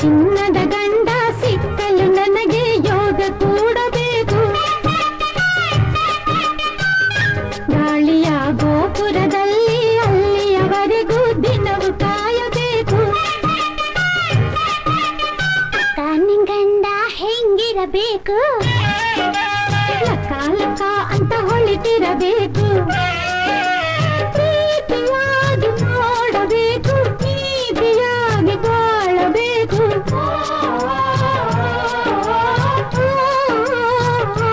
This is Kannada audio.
ಚಿನ್ನದ ಗಂಡ ಸಿಕ್ಕಲು ನನಗೆ ಯೋಗ ಕೂಡಬೇಕು. ಗಾಳಿಯ ಗೋಪುರದಲ್ಲಿ ಅಲ್ಲಿಯವರೆಗೂ ದಿನವು ಕಾಯಬೇಕು. ತಾನಿನ ಗಂಡ ಹೆಂಗಿರಬೇಕು? ಬಲಿ